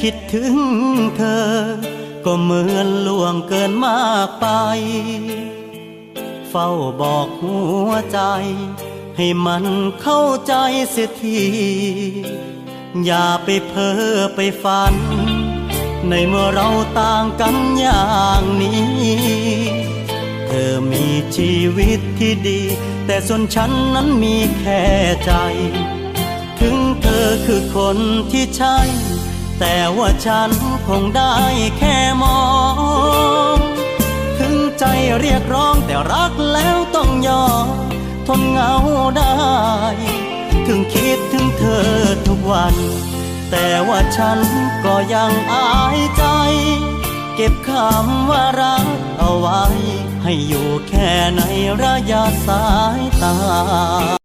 คิดถึงเธอ ก็เหมือนล่วงเกินมากไป เฝ้าบอกหัวใจ ให้มันเข้าใจเสียที อย่าไปเพ้อไปฝัน ในเมื่อเราต่างกันอย่างนี้ เธอมีชีวิตที่ดี แต่ส่วนฉันนั้นมีแค่ใจ ถึงเธอคือคนที่ใช่ แต่ว่าฉันคงได้แค่มอง ถึงใจเรียกร้องแต่รักแล้วต้องยอมทนเหงาได้ ถึงคิดถึงเธอทุกวัน แต่ว่าฉันก็ยังอายใจ เก็บคำว่ารักเอาไว้ ให้อยู่แค่ในระยะสายตา